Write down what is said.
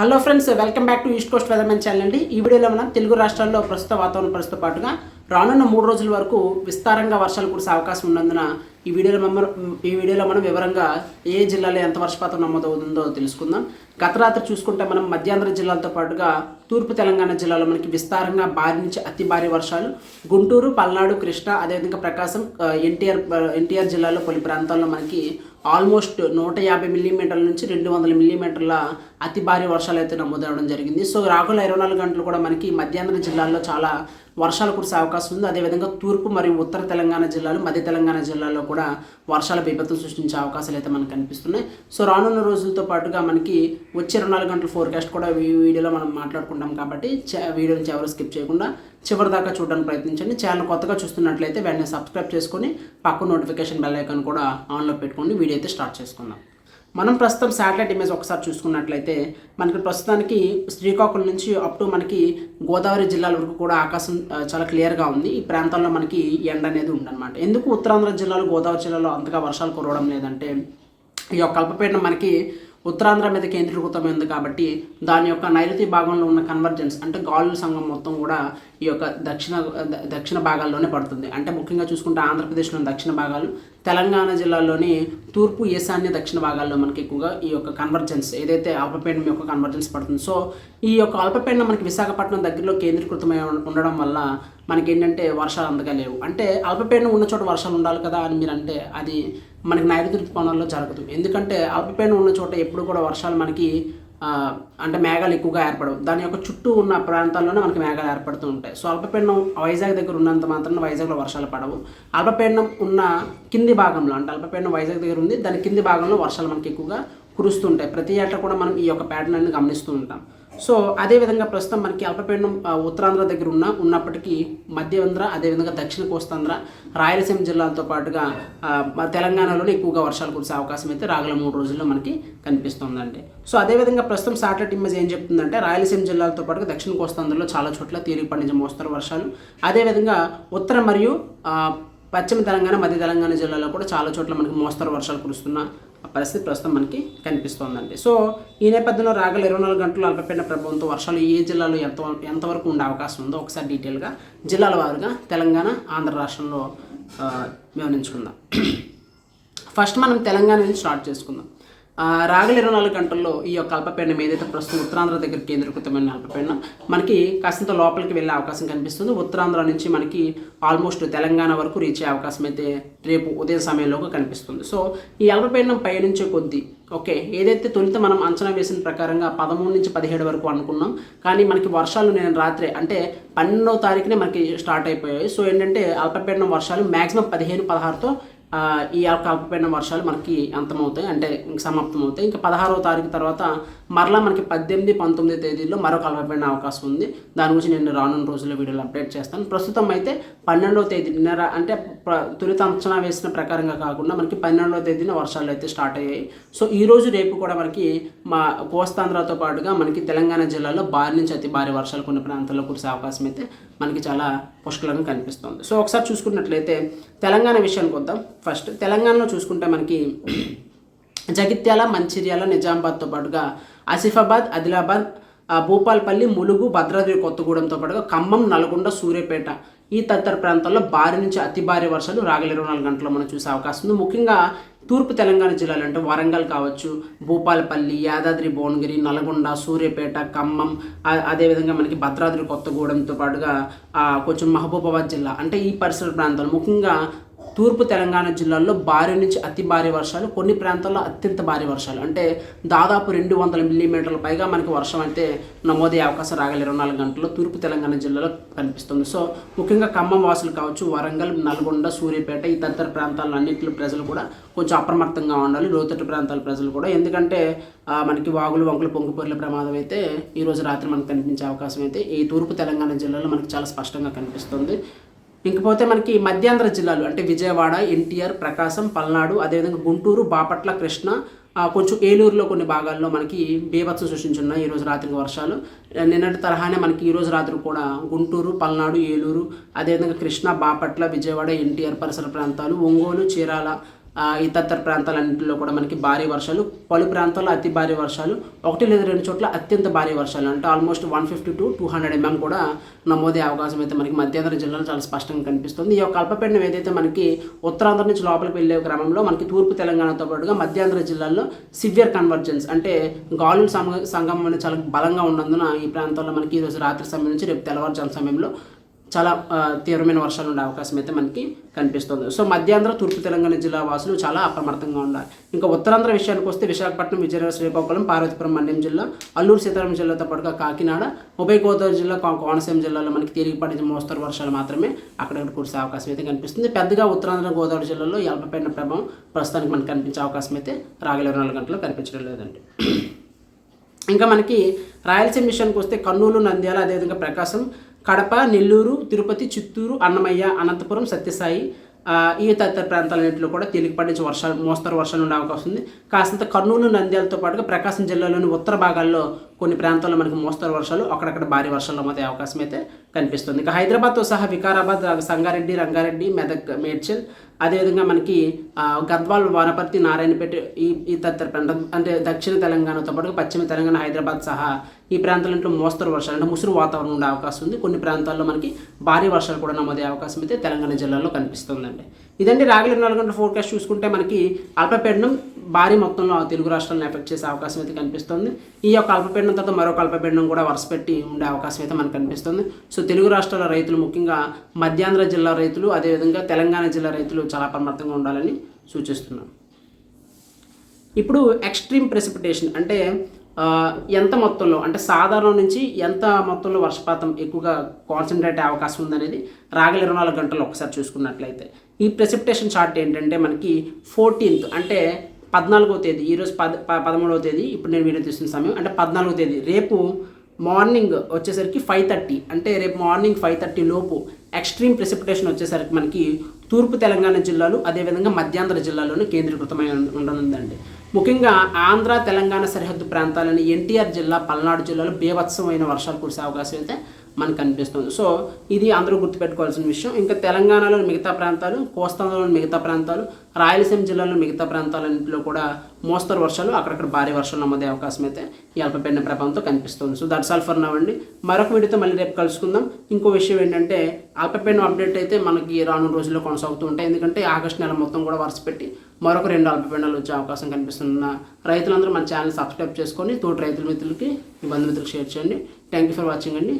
Hello friends welcome back to East Coast Weathermen channel అండి. ఈ వీడియోలో మనం తెలుగు రాష్ట్రాల్లో ప్రస్తుత వాతావరణ పరిస్థితితో పాటుగా రానున్న మూడు రోజుల వరకు విస్తారంగా వర్షాలు కురిసే అవకాశం ఉన్నందున ఈ వీడియోలో మనం ఈ వీడియోలో మనం వివరంగా ఏ జిల్లాలో ఎంత వర్షపాతం నమోదవుతుందో తెలుసుకుందాం. గత రాత్రి చూసుకుంటే మనం మధ్యాంధ్ర జిల్లాలతో పాటుగా తూర్పు తెలంగాణ జిల్లాలో మనకి విస్తారంగా భారీ నుంచి అతి భారీ వర్షాలు గుంటూరు పల్నాడు కృష్ణా అదేవిధంగా ప్రకాశం ఎన్టీఆర్ ఎన్టీఆర్ జిల్లాలో కొన్ని ప్రాంతాల్లో మనకి ఆల్మోస్ట్ నూట యాభై మిల్లీమీటర్ల నుంచి రెండు వందల మిల్లీమీటర్ల అతి భారీ వర్షాలు అయితే నమోదవడం జరిగింది. సో రాగుల ఇరవై నాలుగు గంటలు కూడా మనకి మధ్యాహ్న జిల్లాల్లో చాలా వర్షాలు కురిసే అవకాశం ఉంది. అదేవిధంగా తూర్పు మరియు ఉత్తర తెలంగాణ జిల్లాలు మధ్య తెలంగాణ జిల్లాల్లో కూడా వర్షాల బీభత్సం సృష్టించే అవకాశాలు అయితే మనకు కనిపిస్తున్నాయి. సో రానున్న రోజులతో పాటుగా మనకి వచ్చే ఇరవై నాలుగు గంటల ఫోర్కాస్ట్ కూడా ఈ వీడియోలో మనం మాట్లాడుకుంటాం కాబట్టి వీడియోని ఎవరు స్కిప్ చేయకుండా చివరి దాకా చూడడానికి ప్రయత్నించండి. ఛానల్ కొత్తగా చూస్తున్నట్లయితే వెంటనే సబ్స్క్రైబ్ చేసుకొని పక్క నోటిఫికేషన్ బెల్ ఐకాన్ కూడా ఆన్లో పెట్టుకొని వీడియో అయితే స్టార్ట్ చేసుకుందాం. మనం ప్రస్తుతం శాటిలైట్ ఇమేజ్ ఒకసారి చూసుకున్నట్లయితే మనకి ప్రస్తుతానికి శ్రీకాకుళం నుంచి అప్ టు మనకి గోదావరి జిల్లాల వరకు కూడా ఆకాశం చాలా క్లియర్గా ఉంది. ఈ ప్రాంతాల్లో మనకి ఎండ అనేది ఉందన్నమాట ఎందుకు ఉత్తరాంధ్ర జిల్లాలో గోదావరి జిల్లాలో అంతగా వర్షాలు కురవడం లేదంటే ఈ యొక్క అల్పపీడనం మనకి ఉత్తరాంధ్ర మీద కేంద్రీకృతమైంది కాబట్టి దాని యొక్క నైరుతి భాగంలో ఉన్న కన్వర్జెన్స్ అంటే గాలుల సంఘం మొత్తం కూడా ఈ యొక్క దక్షిణ దక్షిణ భాగాల్లోనే పడుతుంది. అంటే ముఖ్యంగా చూసుకుంటే ఆంధ్రప్రదేశ్లోని దక్షిణ భాగాలు తెలంగాణ జిల్లాలోని తూర్పు ఈశాన్య దక్షిణ భాగాల్లో మనకి ఎక్కువగా ఈ యొక్క కన్వర్జెన్స్ ఏదైతే అల్పపీడనం యొక్క కన్వర్జెన్స్ పడుతుంది. సో ఈ యొక్క అల్పపీడనం మనకి విశాఖపట్నం దగ్గరలో కేంద్రీకృతమై ఉండడం వల్ల మనకి ఏంటంటే వర్షాలు అంతగా లేవు. అంటే అల్పపీడనం ఉన్న చోట వర్షాలు ఉండాలి కదా అని మీరు అంటే అది మనకి నైరుతి ఋతుపవనాల్లో జరగదు. ఎందుకంటే అల్పపీడనం ఉన్న చోట ఎప్పుడు కూడా వర్షాలు మనకి అంటే మేఘాలు ఎక్కువగా ఏర్పడవు. దాని యొక్క చుట్టూ ఉన్న ప్రాంతాల్లోనే మనకి మేఘాలు ఏర్పడుతూ ఉంటాయి. సో అల్పపీడనం వైజాగ్ దగ్గర ఉన్నంత మాత్రం వైజాగ్లో వర్షాలు పడవు. అల్పపీడనం ఉన్న కింది భాగంలో అంటే అల్పపీడనం వైజాగ్ దగ్గర ఉంది దాని కింది భాగంలో వర్షాలు మనకి ఎక్కువగా కురుస్తుంటాయి ప్రతి ఏటా కూడా మనం ఈ యొక్క ప్యాటర్న్ అనేది గమనిస్తూ ఉంటాం. సో అదేవిధంగా ప్రస్తుతం మనకి అల్పపీడనం ఉత్తరాంధ్ర దగ్గర ఉన్న ఉన్నప్పటికీ మధ్యాంధ్ర అదేవిధంగా దక్షిణ కోస్తాంధ్ర రాయలసీమ జిల్లాలతో పాటుగా తెలంగాణలోనే ఎక్కువగా వర్షాలు కురిసే అవకాశం అయితే రాగల మూడు రోజుల్లో మనకి కనిపిస్తుందండి. సో అదేవిధంగా ప్రస్తుతం శాటిలైట్ ఇమేజ్ ఏం చెప్తుందంటే రాయలసీమ జిల్లాలతో పాటుగా దక్షిణ కోస్తాంధ్రలో చాలా చోట్ల తేలికపాటి నుంచి మోస్తారు వర్షాలు అదేవిధంగా ఉత్తర మరియు పశ్చిమ తెలంగాణ మధ్య తెలంగాణ జిల్లాలో కూడా చాలా చోట్ల మనకి మోస్తరు వర్షాలు కురుస్తున్న పరిస్థితి ప్రస్తుతం మనకి కనిపిస్తోందండి. సో ఈ నేపథ్యంలో రాగల ఇరవై నాలుగు గంటలు అల్పపీడన ప్రభావంతో వర్షాలు ఏ జిల్లాలో ఎంత ఎంతవరకు ఉండే అవకాశం ఉందో ఒకసారి డీటెయిల్గా జిల్లాల వారుగా తెలంగాణ ఆంధ్ర రాష్ట్రంలో గమనించుకుందాం వివరించుకుందాం. ఫస్ట్ మనం తెలంగాణ నుంచి స్టార్ట్ చేసుకుందాం. రాగల ఇరవై నాలుగు గంటల్లో ఈ యొక్క అల్పపీడనం ఏదైతే ప్రస్తుతం ఉత్తరాంధ్ర దగ్గర కేంద్రీకృతమైన అల్పపీడనం మనకి కాస్తంత లోపలికి వెళ్ళే అవకాశం కనిపిస్తుంది. ఉత్తరాంధ్ర నుంచి మనకి ఆల్మోస్ట్ తెలంగాణ వరకు రీచ్ అయ్యే అవకాశం అయితే రేపు ఉదయం సమయంలోకి కనిపిస్తుంది. సో ఈ అల్పపీడనం పయనించే కొద్దీ ఓకే ఏదైతే తొలుత మనం అంచనా వేసిన ప్రకారంగా పదమూడు నుంచి పదిహేడు వరకు అనుకున్నాం కానీ మనకి వర్షాలు నేను రాత్రి అంటే పన్నెండవ తారీఖునే మనకి స్టార్ట్ అయిపోయాయి. సో ఏంటంటే అల్పపీడనం వర్షాలు మ్యాక్సిమం పదిహేను పదహారుతో ఈ యొక్క వర్షాలు మనకి అంతమవుతాయి అంటే ఇంక సమాప్తం అవుతాయి ఇంకా పదహారవ తారీఖు తర్వాత మరలా మనకి పద్దెనిమిది పంతొమ్మిది తేదీల్లో మరొక అల్పపీడన అవకాశం ఉంది. దాని గురించి నేను రానున్న రోజుల్లో వీడియోలు అప్డేట్ చేస్తాను. ప్రస్తుతం అయితే పన్నెండవ తేదీ అంటే తొలిత అంచనా వేసిన ప్రకారంగా కాకుండా మనకి పన్నెండవ తేదీన వర్షాలు అయితే స్టార్ట్ అయ్యాయి. సో ఈ రోజు రేపు కూడా మనకి మా కోస్తాంధ్రతో పాటుగా మనకి తెలంగాణ జిల్లాలో భారీ నుంచి అతి భారీ వర్షాలు కొన్ని ప్రాంతాల్లో కురిసే అవకాశం అయితే మనకి చాలా పుష్కలంగా కనిపిస్తుంది. సో ఒకసారి చూసుకున్నట్లయితే తెలంగాణ విషయానికి వద్దాం. ఫస్ట్ తెలంగాణలో చూసుకుంటే మనకి జగిత్యాల మంచిర్యాల నిజామాబాద్తో పాటుగా ఆసిఫాబాద్ ఆదిలాబాద్ భూపాల్పల్లి ములుగు భద్రాద్రి కొత్తగూడెంతో పాటుగా ఖమ్మం నల్గొండ సూర్యాపేట ఈ తదితర ప్రాంతాల్లో భారీ నుంచి అతి భారీ వర్షాలు రాగల ఇరవై నాలుగు గంటల్లో మనం చూసే అవకాశం ఉంది. ముఖ్యంగా తూర్పు తెలంగాణ జిల్లాలు అంటే వరంగల్ కావచ్చు భూపాలపల్లి యాదాద్రి భువనగిరి నల్గొండ సూర్యాపేట ఖమ్మం అదేవిధంగా మనకి భద్రాద్రి కొత్తగూడెంతో పాటుగా కొంచెం మహబూబాబాద్ జిల్లా అంటే ఈ పరిసర ప్రాంతాలు. ముఖ్యంగా తూర్పు తెలంగాణ జిల్లాల్లో భారీ నుంచి అతి భారీ వర్షాలు కొన్ని ప్రాంతాల్లో అత్యంత భారీ వర్షాలు. అంటే దాదాపు రెండు వందల మిల్లీమీటర్ల పైగా మనకి వర్షం అయితే నమోదయ్యే అవకాశం రాగల. ఇరవై నాలుగు గంటల్లో తూర్పు తెలంగాణ జిల్లాలో కనిపిస్తుంది. సో ముఖ్యంగా ఖమ్మం వాసులు కావచ్చు వరంగల్ నల్గొండ సూర్యాపేట ఈ తదితర ప్రాంతాల అన్నింటిలో ప్రజలు కూడా కొంచెం అప్రమత్తంగా ఉండాలి. లోతట్టు ప్రాంతాల ప్రజలు కూడా. ఎందుకంటే మనకి వాగులు వంకులు పొంగిపోర్ల ప్రమాదం అయితే ఈరోజు రాత్రి మనకు కనిపించే అవకాశం అయితే ఈ తూర్పు తెలంగాణ జిల్లాలో మనకి చాలా స్పష్టంగా కనిపిస్తుంది. ఇంకపోతే మనకి మధ్యాంధ్ర జిల్లాలు అంటే విజయవాడ ఎన్టీఆర్ ప్రకాశం పల్నాడు అదేవిధంగా గుంటూరు బాపట్ల కృష్ణ కొంచెం ఏలూరులో కొన్ని భాగాల్లో మనకి బీభత్సం సృష్టించున్నాయి ఈరోజు రాత్రికి వర్షాలు. నిన్నటి తరహానే మనకి ఈరోజు రాత్రి కూడా గుంటూరు పల్నాడు ఏలూరు అదేవిధంగా కృష్ణ బాపట్ల విజయవాడ ఎన్టీఆర్ పరిసర ప్రాంతాలు ఒంగోలు చీరాల ఇతర ప్రాంతాలన్నింటిలో కూడా మనకి భారీ వర్షాలు పలు ప్రాంతాల్లో అతి భారీ వర్షాలు ఒకటి లేదా రెండు చోట్ల అత్యంత భారీ వర్షాలు. అంటే almost one fifty to two hundred mm కూడా నమోదే అవకాశం అయితే మనకి మధ్యాంధ్ర జిల్లాలో చాలా స్పష్టంగా కనిపిస్తుంది. ఈ యొక్క అల్పపీడనం ఏదైతే మనకి ఉత్తరాంధ్ర నుంచి లోపలికి వెళ్ళే క్రమంలో మనకి తూర్పు తెలంగాణతో పాటుగా మధ్యాంధ్ర జిల్లాల్లో సివియర్ కన్వర్జెన్స్ అంటే గాలుల సంగ సంగమం అనేది చాలా బలంగా ఉన్నందున ఈ ప్రాంతాల్లో మనకి ఈరోజు రాత్రి సమయం నుంచి రేపు తెల్లవారుజాము సమయంలో చాలా తీవ్రమైన వర్షాలు ఉండే అవకాశం అయితే మనకి కనిపిస్తుంది. సో మధ్యాంధ్ర తూర్పు తెలంగాణ జిల్లా వాసులు చాలా అప్రమత్తంగా ఉండాలి. ఇంకా ఉత్తరాంధ్ర విషయానికి వస్తే విశాఖపట్నం విజయనగరం శ్రీకాకుళం పార్వతీపురం మన్యం జిల్లా అల్లూరు సీతారాం జిల్లాతో పాటుగా కాకినాడ ఉభయ గోదావరి జిల్లా కోనసీమ జిల్లాలో మనకి తేలికపాటి మోస్తరు వర్షాలు మాత్రమే అక్కడక్కడ కురిసే అవకాశం అయితే కనిపిస్తుంది. పెద్దగా ఉత్తరాంధ్ర గోదావరి జిల్లాలో ఈ ప్రభావం ప్రస్తుతానికి మనకు కనిపించే అవకాశం అయితే రాగల ఇరవై నాలుగు గంటల్లో కనిపించడం లేదండి. ఇంకా మనకి రాయలసీమ విషయానికి వస్తే కర్నూలు నంద్యాల అదేవిధంగా ప్రకాశం కడప నెల్లూరు తిరుపతి చిత్తూరు అన్నమయ్య అనంతపురం సత్యసాయి ఈ తదితర ప్రాంతాలన్నింటిలో కూడా తేలిక నుంచి వర్షాలు మోస్తరు వర్షాలు ఉండే అవకాశం ఉంది. కాస్తంత కర్నూలు నంద్యాలతో పాటుగా ప్రకాశం జిల్లాలోని ఉత్తర భాగాల్లో కొన్ని ప్రాంతాల్లో మనకి మోస్తరు వర్షాలు అక్కడక్కడ భారీ వర్షాలు నమోదే అవకాశం అయితే కనిపిస్తుంది. ఇక హైదరాబాద్తో సహా వికారాబాద్ సంగారెడ్డి రంగారెడ్డి మెదక్ మేడ్చల్ అదేవిధంగా మనకి గద్వాల్ వనపర్తి నారాయణపేట ఈ ఈ తదితర ప్రాంతం అంటే దక్షిణ తెలంగాణతో పాటు పశ్చిమ తెలంగాణ హైదరాబాద్ సహా ఈ ప్రాంతాలంటే మోస్తరు వర్షాలు అంటే ముసురు వాతావరణం ఉండే అవకాశం ఉంది. కొన్ని ప్రాంతాల్లో మనకి భారీ వర్షాలు కూడా నమోదే అవకాశం అయితే తెలంగాణ జిల్లాలో కనిపిస్తుందండి. ఇదండి రాగల నాలుగు గంటల ఫోర్కాస్ట్ చూసుకుంటే మనకి అల్పపీడనం భారీ మొత్తంలో తెలుగు రాష్ట్రాలను ఎఫెక్ట్ చేసే అవకాశం అయితే కనిపిస్తుంది. ఈ యొక్క అల్పపీడనం తర్వాత మరొక అల్పపీడనం కూడా వరుసపెట్టి ఉండే అవకాశం అయితే మనకు కనిపిస్తుంది. సో తెలుగు రాష్ట్రాల రైతులు ముఖ్యంగా మధ్యాంధ్ర జిల్లా రైతులు అదేవిధంగా తెలంగాణ జిల్లా రైతులు చాలా అప్రమత్తంగా ఉండాలని సూచిస్తున్నాం ఇప్పుడు ఎక్స్ట్రీమ్ ప్రెసిపిటేషన్ అంటే ఎంత మొత్తంలో అంటే సాధారణం నుంచి ఎంత మొత్తంలో వర్షపాతం ఎక్కువగా కాన్సన్ట్రేట్ అయ్యే అవకాశం ఉందనేది రాగల ఇరవై నాలుగు గంటలు ఒకసారి చూసుకున్నట్లయితే. ఈ ప్రెసిపిటేషన్ చార్ట్ ఏంటంటే మనకి ఫోర్టీన్త్ అంటే పద్నాలుగో తేదీ ఈరోజు పద ప- పదమూడవ తేదీ ఇప్పుడు నేను వీడియో తీస్తున్న సమయం. అంటే పద్నాలుగో తేదీ రేపు మార్నింగ్ వచ్చేసరికి ఫైవ్ థర్టీ. అంటే రేపు మార్నింగ్ ఫైవ్ థర్టీ లోపు ఎక్స్ట్రీమ్ ప్రెసిపిటేషన్ వచ్చేసరికి మనకి తూర్పు తెలంగాణ జిల్లాలు అదేవిధంగా మధ్యాంధ్ర జిల్లాలోనే కేంద్రీకృతమై ఉండనుందండి. ముఖ్యంగా ఆంధ్ర తెలంగాణ సరిహద్దు ప్రాంతాలని ఎన్టీఆర్ జిల్లా పల్నాడు జిల్లాలో బీభత్సమైన వర్షాలు కురిసే అవకాశం అయితే మనకు కనిపిస్తుంది. సో ఇది అందరూ గుర్తుపెట్టుకోవాల్సిన విషయం. ఇంకా తెలంగాణలోని మిగతా ప్రాంతాలు కోస్తాంధ్రలోని మిగతా ప్రాంతాలు రాయలసీమ జిల్లాలో మిగతా ప్రాంతాలన్నింటిలో కూడా మోస్తరు వర్షాలు అక్కడక్కడ భారీ వర్షాలు నమ్మదే అవకాశం అయితే ఈ అల్పపీడన ప్రభావంతో కనిపిస్తుంది. So that's all for now అండి. మరొక వీడియోతో మళ్ళీ రేపు కలుసుకుందాం. ఇంకో విషయం ఏంటంటే అల్పపీడనం అప్డేట్ అయితే మనకి రానున్న రోజుల్లో కొనసాగుతూ ఉంటాయి. ఎందుకంటే ఆగస్టు నెల మొత్తం కూడా వరుస పెట్టి మరొక రెండు అల్పపీడనాలు వచ్చే అవకాశం కనిపిస్తున్న రైతులందరూ మన ఛానల్ సబ్స్క్రైబ్ చేసుకొని తోటి రైతుల మిత్రులకి మీ బంధుమిత్రులకు షేర్ చేయండి. థ్యాంక్ యూ ఫర్ వాచింగ్ అండి.